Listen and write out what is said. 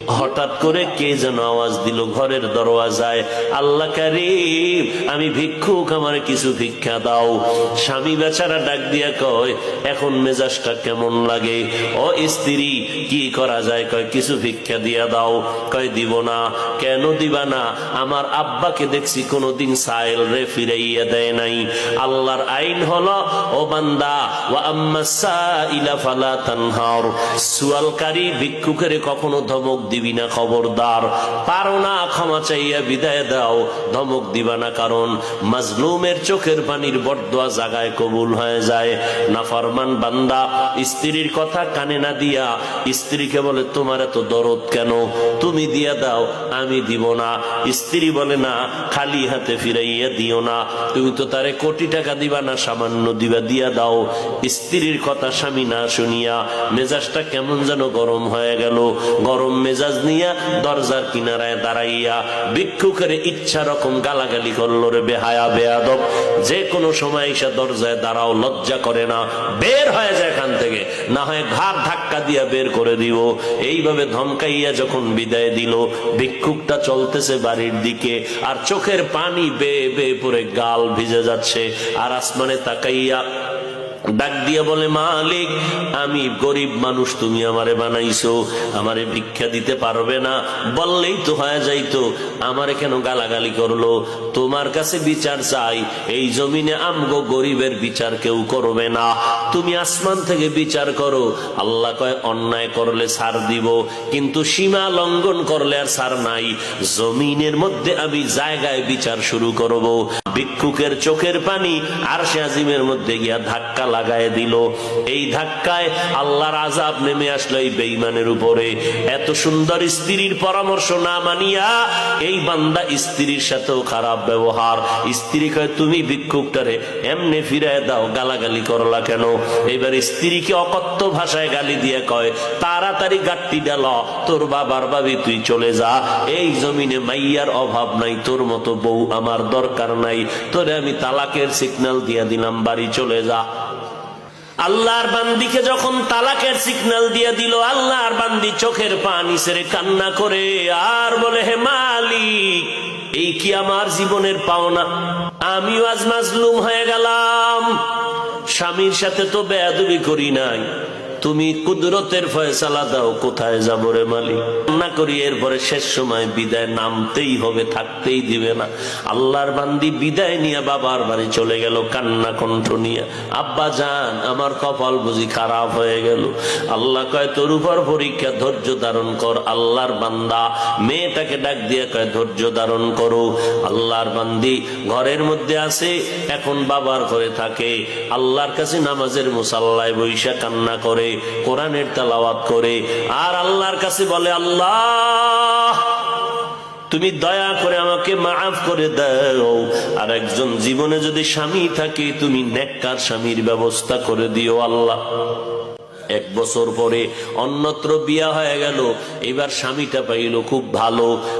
হঠাৎ করে কে যেন আওয়াজ দিল, ঘরের দরওয়াজায়, আল্লাহ কারিম, আমি ভিক্ষুক, আমার কিছু ভিক্ষা দাও। স্বামী বেচারা ডাক দিয়া কয়, এখন মেজাজটা কেমন লাগে? ও স্ত্রী, কি করা যায়? কয়, কিছু ভিক্ষা দিয়া দাও। কয়, দিব না। কেন দিবা না? আমার আব্বাকে দেখছি কোনোদিন সাইল রে ফিরাইয়া দেয় নাই। আল্লাহর আইন হলো, ও বান্দা, ওয়া আম্মা সাইলা ফালা তানহার। সুয়ালকারী ভিক্ষুকের কখনো ধমক দিবি না খবরদার। পারো না, ক্ষমা চাইয়া বিদায় দাও। ধমক দিবা না, কারণ মাজলুমের চোখের পানির বরদোয়া জাগায় কবুল হয়ে যায়। নাফরমান বান্দা, স্ত্রীর কথা কানে না দিয়া স্ত্রীকে বলে, তোমার এত দরদ কেন? তুমি দিয়া দাও, আমি দিব না। স্ত্রী বলে, না, খালি হাতে ফিরাইয়া দিও না। তুমি তো তারে কোটি টাকা দিবা না, সামান্য দিবা, দিয়া দাও। স্ত্রীর কথা স্বামী না শুনিয়া মেজাজটা কেমন যেন গরম হয়ে গেল। গরম মেজাজ নিয়া দরজার কিনারায় দাঁড়াইয়া ভিক্ষুকের ইচ্ছা রকম গালাগালি করল রে বেহায়া, বেয়াদব। যে কোনো সময় এসে দরজায় দাঁড়াও, লজ্জা করে না। বের হয়ে যায় এখান থেকে। না হয় ঘাট ধাক্কা দিয়া বের করে দিব। এইভাবে ধমকাইয়া যখন বিদায় দিল, ভিক্ষুকটা চলতেছে বাড়ির দিকে আর চোখের পানি বেয়ে বেয়ে পরে গাল ভিজে যাচ্ছে। আর আসমানে তাকাইয়া ডাক দিয়ে বলে, মালিক, আমি গরিব মানুষ, তুমি আমারে বানাইছো, আমারে ভিক্ষা দিতে পারবে না। বললেই তো হয়ে যাইতো, আমারে কেন গালাগালি করল? তোমার কাছে বিচার চাই, এই জমিনে আমগো গরিবের বিচার কেউ করবে না। তুমি আসমান থেকে বিচার করো, আল্লাহ কয়, অন্যায় করলে সার দিব, কিন্তু সীমা লঙ্ঘন করলে আর সার নাই। জমিনের মধ্যে আমি জায়গায় বিচার শুরু করব। ভিক্ষুকের চোখের পানি আর সে আজিমের মধ্যে গিয়া ধাক্কা লাগায় দিল। এই ধাক্কায় আল্লাহর আজাব নেমে আসলো এই বেইমানের উপরে। এত সুন্দর স্ত্রীর পরামর্শ না মানিয়া এই বান্দা স্ত্রীর সাথেও খারাপ ব্যবহার। স্ত্রী কয়, তুমি ভিক্ষুকটারে এমনি ফিরায় দাও, গালাগালি করলা কেন? এবার স্ত্রীকে অকথ্য ভাষায় গালি দিয়ে কয়, তাড়াতাড়ি গাট্টি ডাল তোর বাবার বাবি তুই চলে যা। এই জমিনে মাইয়ার অভাব নাই, তোর মতো বউ আমার দরকার নাই। তোরে আমি তালাকের সিগন্যাল দিয়া দিলাম, বাড়ি চলে যা। আল্লাহর বান্দিকে যখন তালাকের সিগন্যাল দিয়ে দিল, আল্লাহর বান্দি চোখের পানি সেরে কান্না করে, আর বলে, হে মালিক, এই কি আমার জীবনের পাওনা? আমিও আজ মাজলুম হয়ে গেলাম। স্বামীর সাথে তো বেয়াদবি করি নাই। তুমি কুদরতের ফয়সালা দাও, কোথায় যাব রে মালিক? না করি এরপরে শেষ সময় বিদায় নামতেই হবে, থাকতেই দিবে না। আল্লাহর বান্দি বিদায় নিয়ে বাবার বাড়ি চলে গেল, কান্না কণ্ঠ নিয়ে। আব্বা যান, আমার কপাল বুঝি খারাপ হয়ে গেল। আল্লাহ কয়, তোর উপর পরীক্ষা, ধৈর্য ধারণ কর। আল্লাহর বান্দা মেয়েটাকে ডাক দিয়ে কয়, ধৈর্য ধারণ করো। আল্লাহর বান্দি ঘরের মধ্যে আছে, এখন বাবার ঘরে থাকে। আল্লাহর কাছে নামাজের মুসাল্লায় বৈশা কান্না করে কোরআনের তালাওয়াত করে। আর আল্লাহর কাছে বলে, আল্লাহ, তুমি দয়া করে আমাকে মাফ করে দাও। আর একজন জীবনে যদি স্বামী থাকে, তুমি নেককার স্বামীর ব্যবস্থা করে দিও আল্লাহ। এক বছর পরে অন্যত্র বিয়া হয়ে গেল। এবার স্বামীটা পাইল খুব ভালো।